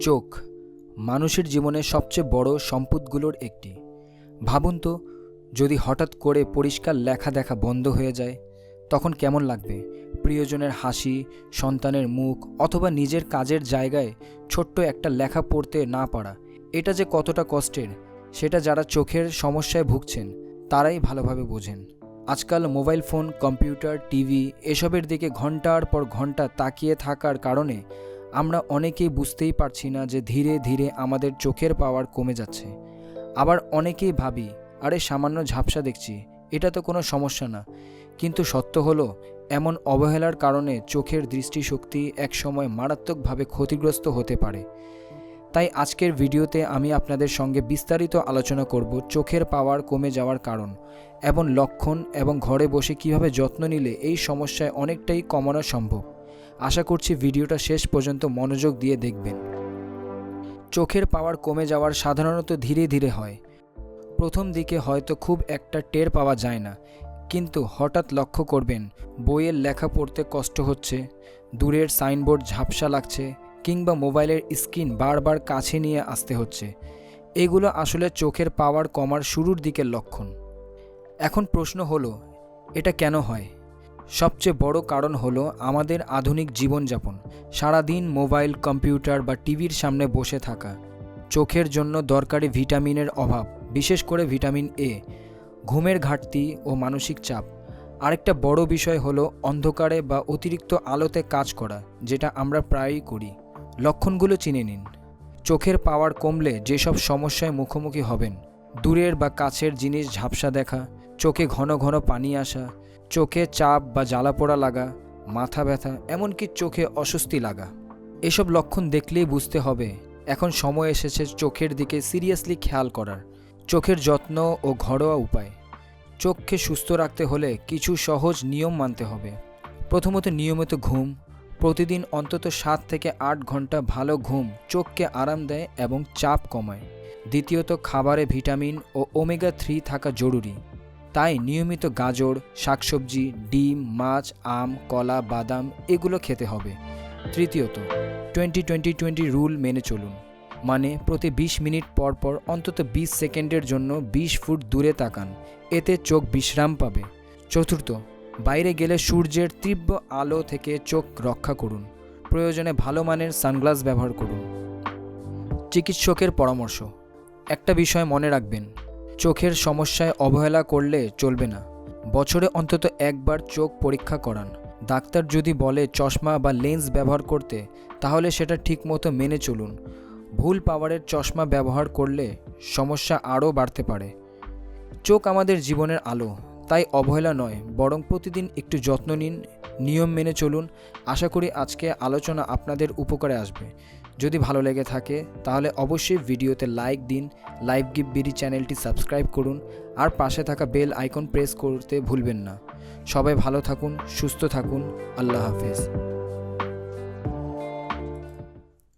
চোখ মানুষের জীবনে সবচেয়ে বড় সম্পদগুলোর একটি। ভাবুন তো, যদি হঠাৎ করে পরিষ্কার লেখা দেখা বন্ধ হয়ে যায়, তখন কেমন লাগবে? প্রিয়জনের হাসি, সন্তানের মুখ অথবা নিজের কাজের জায়গায় ছোট্ট একটা লেখা পড়তে না পারা। এটা যে কতটা কষ্টের, সেটা যারা চোখের সমস্যায় ভুগছেন, তারাই ভালোভাবে বোঝেন। আজকাল মোবাইল ফোন, কম্পিউটার, টিভি এসবের দিকে ঘণ্টার পর ঘণ্টা তাকিয়ে থাকার কারণে আমরা অনেকেই বুঝতেই পারছি না যে ধীরে ধীরে আমাদের চোখের পাওয়ার কমে যাচ্ছে। আবার অনেকেই ভাবি, আরে সামান্য ঝাপসা দেখছি, এটা তো কোনো সমস্যা না। কিন্তু সত্য হলো, এমন অবহেলার কারণে চোখের দৃষ্টিশক্তি একসময় মারাত্মকভাবে ক্ষতিগ্রস্ত হতে পারে। তাই আজকের ভিডিওতে আমি আপনাদের সঙ্গে বিস্তারিত আলোচনা করব চোখের পাওয়ার কমে যাওয়ার কারণ এবং লক্ষণ এবং ঘরে বসে কীভাবে যত্ন নিলে এই সমস্যায় অনেকটাই কমানো সম্ভব। আশা করছি ভিডিওটা শেষ পর্যন্ত মনোযোগ দিয়ে দেখবেন। চোখের পাওয়ার কমে যাওয়ার সাধারণত ধীরে ধীরে হয়। প্রথম দিকে হয়তো খুব একটা টের পাওয়া যায় না, কিন্তু হঠাৎ লক্ষ্য করবেন, বইয়ের লেখা পড়তে কষ্ট হচ্ছে, দূরের সাইনবোর্ড ঝাপসা লাগছে, কিংবা মোবাইলের স্ক্রিন বারবার কাছে নিয়ে আসতে হচ্ছে। এগুলো আসলে চোখের পাওয়ার কমার শুরুর দিকের লক্ষণ। এখন প্রশ্ন হলো, এটা কেন হয়? সবচেয়ে বড় কারণ হলো আমাদের আধুনিক জীবনযাপন, সারাদিন মোবাইল, কম্পিউটার বা টিভির সামনে বসে থাকা। চোখের জন্য দরকারি ভিটামিনের অভাব, বিশেষ করে ভিটামিন এ। ঘুমের ঘাটতি ও মানসিক চাপ। আরেকটা বড় বিষয় হলো অন্ধকারে বা অতিরিক্ত আলোতে কাজ করা, যেটা আমরা প্রায়ই করি। লক্ষণগুলো চিনে নিন। চোখের পাওয়ার কমলে যেসব সমস্যায় মুখোমুখি হবেন দূরের বা কাছের জিনিস ঝাপসা দেখা, চোখে ঘন ঘন পানি আসা, চোখে চাপ বা জ্বালা পোড়া লাগা, মাথা ব্যথা, এমনকি চোখে অস্বস্তি লাগা। এসব লক্ষণ দেখলেই বুঝতে হবে, এখন সময় এসেছে চোখের দিকে সিরিয়াসলি খেয়াল করার। চোখের যত্ন ও ঘরোয়া উপায়। চোখকে সুস্থ রাখতে হলে কিছু সহজ নিয়ম মানতে হবে। প্রথমত নিয়মিত ঘুম, প্রতিদিন অন্তত সাত থেকে আট ঘণ্টা ভালো ঘুম চোখকে আরাম দেয় এবং চাপ কমায়। দ্বিতীয়ত খাবারে ভিটামিন ও ওমেগা থ্রি থাকা জরুরি। তাই নিয়মিত গাজর, শাকসবজি, ডিম, মাছ, আম, কলা, বাদাম এগুলো খেতে হবে। তৃতীয়ত টোয়েন্টি টোয়েন্টি টোয়েন্টি রুল মেনে চলুন। মানে প্রতি ২০ মিনিট পর পর অন্তত ২০ সেকেন্ডের জন্য ২০ ফুট দূরে তাকান। এতে চোখ বিশ্রাম পাবে। চতুর্থ, বাইরে গেলে সূর্যের তীব্র আলো থেকে চোখ রক্ষা করুন। প্রয়োজনে ভালো মানের সানগ্লাস ব্যবহার করুন। চিকিৎসকের পরামর্শ একটা বিষয় মনে রাখবেন, চোখের সমস্যায় অবহেলা করলে চলবে না। বছরে অন্তত একবার চোখ পরীক্ষা করান। ডাক্তার যদি বলে চশমা বা লেন্স ব্যবহার করতে, তাহলে সেটা ঠিকমতো মেনে চলুন। ভুল পাওয়ারের চশমা ব্যবহার করলে সমস্যা আরও বাড়তে পারে। চোখ আমাদের জীবনের আলো, তাই অবহেলা নয়, বরং প্রতিদিন একটু যত্ন নিন, নিয়ম মেনে চলুন। আশা করি আজকে আলোচনা আপনাদের উপকারে আসবে। যদি ভালো লেগে থাকে, তাহলে অবশ্যই ভিডিওতে লাইক দিন, লাইভ গিভ বিডি চ্যানেলটি সাবস্ক্রাইব করুন, আর পাশে থাকা বেল আইকন প্রেস করতে ভুলবেন না। সবাই ভালো থাকুন, সুস্থ থাকুন, আল্লাহ হাফেজ।